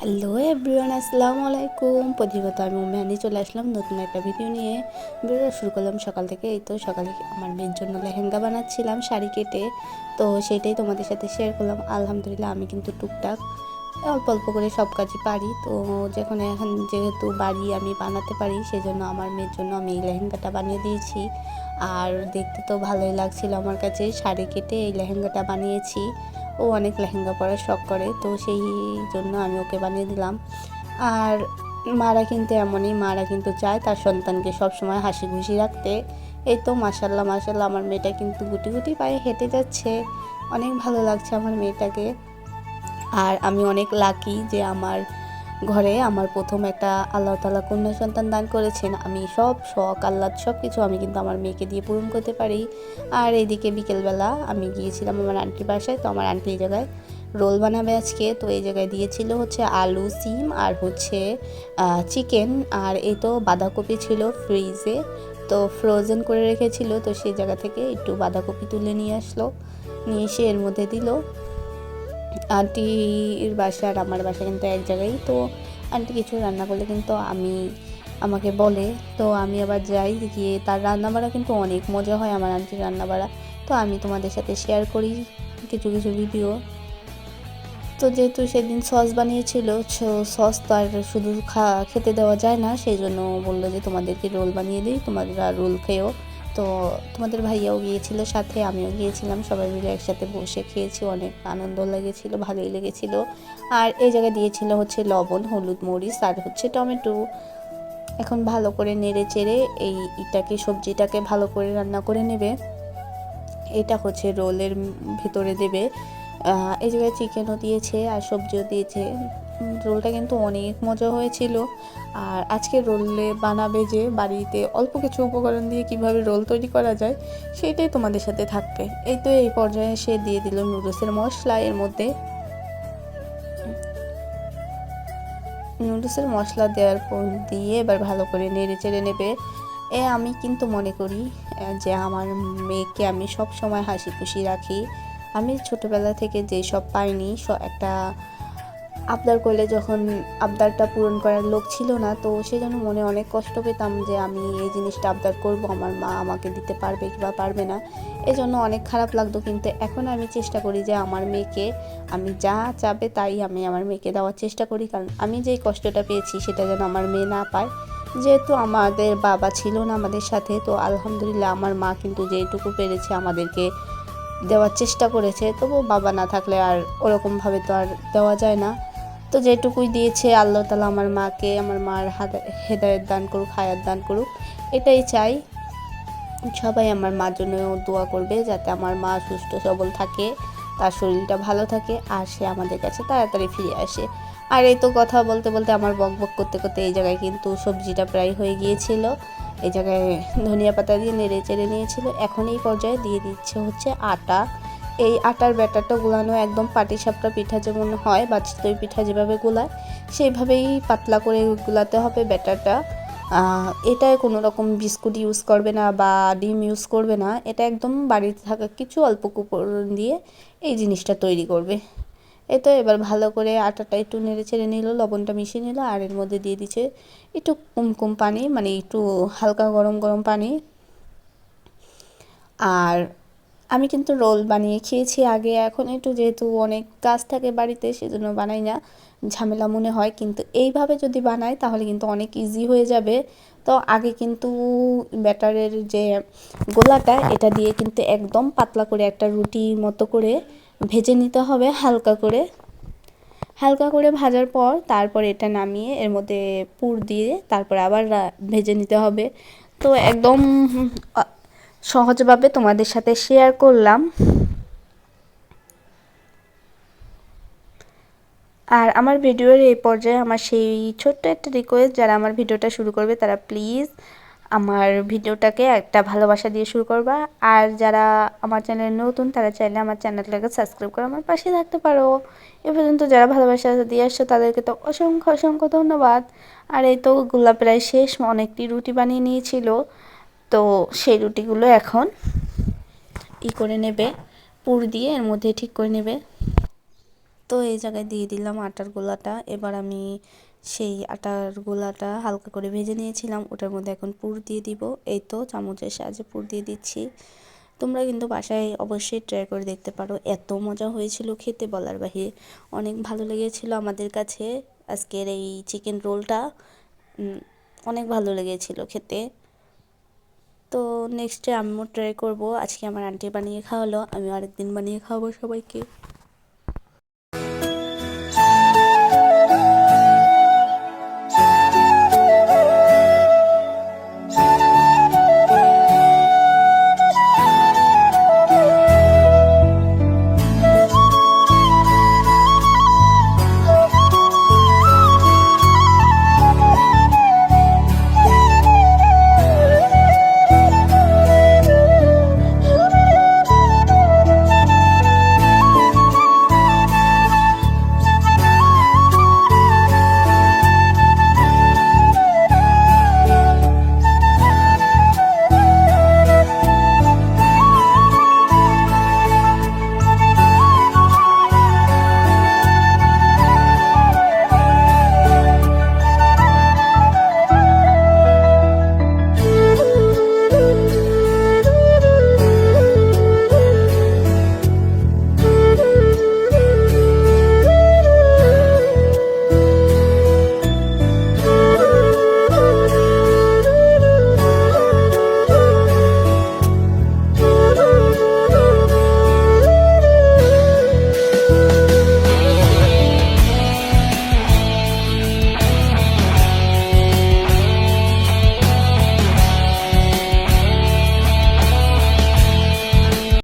Hello everyone আসসালামু আলাইকুম। প্রতিগত আমি মেহানি চলে আসলাম নতুন একটা ভিডিও নিয়ে। ভিডিও শুরু করলাম সকাল থেকে। এই তো সকালে আমার মেয়ের জন্য লেহেঙ্গা বানাচ্ছিলাম, শাড়ি কেটে। তো সেটাই তোমাদের সাথে শেয়ার করলাম। আলহামদুলিল্লাহ আমি কিন্তু টুকটাক অল্প অল্প করে সব কাজই পারি। তো যখন এখন যেহেতু বাড়ি আমি বানাতে পারি সেই জন্য আমার মেয়ের জন্য আমি এই লেহেঙ্গাটা বানিয়ে দিয়েছি। আর দেখতে তো ভালোই লাগছিল আমার কাছে। শাড়ি কেটে এই লেহেঙ্গাটা বানিয়েছি। ও অনেক লেহেঙ্গা পরার শখ করে, তো সেই জন্য আমি ওকে বানিয়ে দিলাম। আর মারা কিন্তু এমনই, মারা কিন্তু চায় তার সন্তানকে সবসময় হাসি খুশি রাখতে। এই তো মাসাল্লাহ মাসাল্লাহ আমার মেয়েটা কিন্তু গুটি গুটি পায়ে হেঁটে যাচ্ছে। অনেক ভালো লাগছে আমার মেয়েটাকে। আর আমি অনেক লাকি যে আমার ঘরে আমার প্রথম একটা আল্লাহ তালা কন্যা সন্তান দান করেছেন। আমি সব শখ আল্লাহ সব কিছু আমি কিন্তু আমার মেয়েকে দিয়ে পূরণ করতে পারি। আর এইদিকে বিকেলবেলা আমি গিয়েছিলাম আমার আন্টির বাসায়, তো আমার আন্টি এই জায়গায় রোল বানাবে আজকে। তো এই জায়গায় দিয়েছিল হচ্ছে আলু, সিম আর হচ্ছে চিকেন। আর এই তো বাঁধাকপি ছিল ফ্রিজে, তো ফ্রোজেন করে রেখেছিল। তো সেই জায়গা থেকে একটু বাঁধাকপি তুলে নিয়ে আসলো। নিয়ে এসে এর মধ্যে দিল। আন্টির বাসা আর আমার বাসা কিন্তু এক জায়গায়, তো আন্টি কিছু রান্না করলে কিন্তু আমি, আমাকে বলে। তো আমি আবার যাই, গিয়ে তার রান্নাবাড়া কিন্তু অনেক মজা হয় আমার আন্টির রান্নাবাড়া। তো আমি তোমাদের সাথে শেয়ার করি কিছু কিছু ভিডিও তো যেহেতু সেদিন সস বানিয়েছিল সস তো আর শুধু খা, খেতে দেওয়া যায় না, সেই জন্য বলল যে তোমাদেরকে রোল বানিয়ে দিই, তোমরা রোল খেয়েও তো তোমাদের ভাইয়াও গিয়েছিল সাথে, আমিও গিয়েছিলাম, সবাই মিলে একসাথে বসে খেয়েছি, অনেক আনন্দ লেগেছিল, ভালোই লেগেছিল। আর এই জায়গায় দিয়েছিল হচ্ছে লবণ, হলুদ মরিচ আর হচ্ছে টমেটো। এখন ভালো করে নেড়ে চেড়ে এই ইটাকে, সবজিটাকে ভালো করে রান্না করে নেবে। এটা হচ্ছে রোলের ভিতরে দেবে। এই জায়গায় চিকেনও দিয়েছে আর সবজিও দিয়েছে। রোলটা কিন্তু অনেক মজা হয়েছিল। আর আজকে রোলে বানাবে যে বাড়িতে অল্প কিছু উপকরণ দিয়ে কীভাবে রোল তৈরি করা যায়, সেটাই তোমাদের সাথে থাকবে। এই তো এই পর্যায়ে সে দিয়ে দিল নুডলসের মশলা। এর মধ্যে নুডলসের মশলা দেওয়ার পর দিয়ে এবার ভালো করে নেড়ে চেড়ে নেবে। এ আমি কিন্তু মনে করি যে আমার মেয়েকে আমি সব সময় হাসি খুশি রাখি। আমি ছোটোবেলা থেকে যেসব পাইনি একটা আবদার করলে যখন আবদারটা পূরণ করার লোক ছিল না, তো সেই জন্য মনে অনেক কষ্ট পেতাম যে আমি এই জিনিসটা আবদার করব, আমার মা আমাকে দিতে পারবে কিংবা পারবে না। এই জন্য অনেক খারাপ লাগতো, কিন্তু এখন আমি চেষ্টা করি যে আমার মেয়েকে, আমি যা চাবে তাই আমি আমার মেয়েকে দেওয়ার চেষ্টা করি, কারণ আমি যেই কষ্টটা পেয়েছি সেটা যেন আমার মেয়ে না পায়। যেহেতু আমাদের বাবা ছিল না আমাদের সাথে, তো আলহামদুলিল্লাহ আমার মা কিন্তু যেটুকু পেরেছে আমাদেরকে দেওয়ার চেষ্টা করেছে তবু বাবা না থাকলে আর ওরকমভাবে তো আর দেওয়া যায় না। তো যেটুকুই দিয়েছে আল্লাহ তালা আমার মাকে, আমার মার হেদায়ত দান করুক, হায়াত দান করুক, এটাই চাই। সবাই আমার মার জন্য দোয়া করবে যাতে আমার মা সুস্থ, সবল থাকে, তার শরীরটা ভালো থাকে, আর সে আমাদের কাছে তাড়াতাড়ি ফিরে আসে। আর এই তো কথা বলতে বলতে আমার বক বক করতে করতে এই জায়গায় কিন্তু সবজিটা প্রায় হয়ে গিয়েছিল। এই জায়গায় ধনিয়া পাতা দিয়ে নেড়ে চেড়ে নিয়েছিল। এখন এই পর্যায়ে দিয়ে দিচ্ছে হচ্ছে আটা। এই আটার ব্যাটারটা গোলানো একদম পাটিসাপটা পিঠা যেমন হয় বা চিতই পিঠা যেভাবে গোলায়, সেইভাবেই পাতলা করে গোলাতে হবে ব্যাটারটা। এটায় কোনো রকম বিস্কুট ইউজ করবে না বা ডিম ইউজ করবে না, এটা একদম বাড়িতে থাকা কিছু অল্প কুপন দিয়ে এই জিনিসটা তৈরি করবে। এই তো এবার ভালো করে আটাটা একটু নেড়ে ছেড়ে নিল, লবণটা মিশিয়ে নিল, আর এর মধ্যে দিয়ে দিচ্ছে একটু কুমকুম পানি মানে একটু হালকা গরম গরম পানি। আর আমি কিন্তু রোল বানিয়ে খেয়েছি আগে, এখন একটু যেহেতু অনেক কাজ থাকে বাড়িতে, সেজন্য বানাই না। ঝামেলা মনে হয়, কিন্তু এইভাবে যদি বানাই তাহলে কিন্তু অনেক ইজি হয়ে যাবে। তো আগে কিন্তু ব্যাটারের যে গোলাটা, এটা দিয়ে কিন্তু একদম পাতলা করে একটা রুটির মতো করে ভেজে নিতে হবে হালকা করে। হালকা করে ভাজার পর তারপর এটা নামিয়ে এর মধ্যে পুর দিয়ে তারপর আবার ভেজে নিতে হবে। তো একদম সহজভাবে তোমাদের সাথে শেয়ার করলাম। আর আমার ভিডিওর এই পর্যায়ে আমার সেই ছোট্ট একটা রিকোয়েস্ট যারা আমার ভিডিওটা শুরু করবে, তারা প্লিজ আমার ভিডিওটাকে একটা ভালোবাসা দিয়ে শুরু করবা। আর যারা আমার চ্যানেলে নতুন, তারা চাইলে আমার চ্যানেলটাকে সাবস্ক্রাইব করে আমার পাশে থাকতে পারো। এ পর্যন্ত যারা ভালোবাসা দিয়ে আসছো, তাদেরকে তো অসংখ্য অসংখ্য ধন্যবাদ। আর এই তো গোলাপ প্রায় শেষ, অনেকটি রুটি বানিয়ে নিয়েছিল। তো সেই রুটিগুলো এখন ই করে নেবে, পুর দিয়ে এর মধ্যে ঠিক করে নেবে। তো এই জায়গায় দিয়ে দিলাম আটার গোলাটা, এবার আমি সেই আটার গোলাটা হালকা করে ভেজে নিয়েছিলাম, ওটার মধ্যে এখন পুর দিয়ে দিব। এই তো চামচের সাহায্যে পুর দিয়ে দিচ্ছি। তোমরা কিন্তু বাসায় অবশ্যই ট্রাই করে দেখতে পারো, এত মজা হয়েছিল খেতে বলার বাহিরে। অনেক ভালো লেগেছিল আমাদের কাছে। আজকের এই চিকেন রোলটা অনেক ভালো লেগেছিল খেতে। তো নেক্সটে আমিও ট্রাই করব। আজকে আমার আন্টি বানিয়ে খাওয়ালো, আমি আরেকদিন বানিয়ে খাওয়াবো সবাইকে।